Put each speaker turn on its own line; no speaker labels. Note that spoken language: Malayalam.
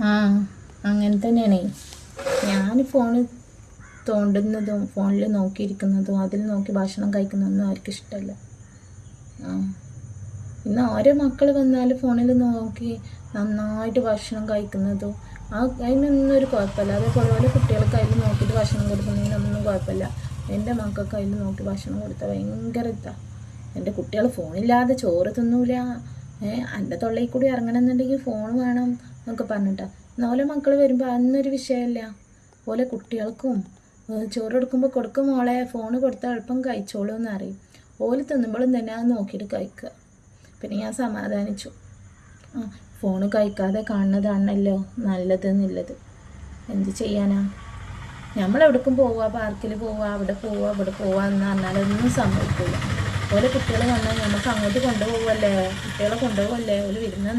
ആ അങ്ങനെ തന്നെയാണ്. ഞാൻ ഫോണ് തോണ്ടുന്നതും ഫോണിൽ നോക്കിയിരിക്കുന്നതും അതിൽ നോക്കി ഭക്ഷണം കഴിക്കുന്നതൊന്നും ആർക്കും ഇഷ്ടമല്ല. ആ ഇന്ന് ഓരോ മക്കൾ വന്നാൽ ഫോണിൽ നോക്കി നന്നായിട്ട് ഭക്ഷണം കഴിക്കുന്നതും ആ അതിനൊന്നും ഒരു കുഴപ്പമില്ല. അതേപോലെ പോലെ കുട്ടികൾക്ക് അതിൽ നോക്കിയിട്ട് ഭക്ഷണം കൊടുക്കുന്നതിനൊന്നും കുഴപ്പമില്ല. എന്റെ മക്കൾക്ക് അതിൽ നോക്കി ഭക്ഷണം കൊടുത്താൽ ഭയങ്കര ഇതാ. എന്റെ കുട്ടികൾ ഫോണില്ലാതെ ചോറ് തിന്നൂല. എന്റെ തൊള്ളയിൽ കൂടി ഇറങ്ങണമെന്നുണ്ടെങ്കിൽ ഫോൺ വേണം. എന്നൊക്കെ പറഞ്ഞിട്ടാ. ഓലെ മക്കൾ വരുമ്പോൾ അന്നൊരു വിഷയമല്ല ഓലെ കുട്ടികൾക്കും ചോറ് കൊടുക്കുമ്പോൾ കൊടുക്കും മോളെ ഫോൺ കൊടുത്താൽ എളുപ്പം കഴിച്ചോളൂ എന്ന് അറിയും ഓൽ തിന്നുമ്പോഴും തന്നെ അത് നോക്കിയിട്ട് കഴിക്കുക പിന്നെ ഞാൻ സമാധാനിച്ചു. ഫോണ് കഴിക്കാതെ കാണുന്നതാണല്ലോ നല്ലത് എന്നുള്ളത്. എന്ത് ചെയ്യാനാ? നമ്മൾ എവിടേക്കും പോവുക പാർക്കിൽ പോവുക അവിടെ പോവുക ഇവിടെ പോവുക എന്ന് പറഞ്ഞാൽ ഒന്നും സംഭവിക്കില്ല ഓരോ കുട്ടികൾ വന്നാൽ നമുക്ക് അങ്ങോട്ട് കൊണ്ടുപോകുമല്ലേ കുട്ടികളെ കൊണ്ടുപോകല്ലേ ഒരു വിരുന്ന്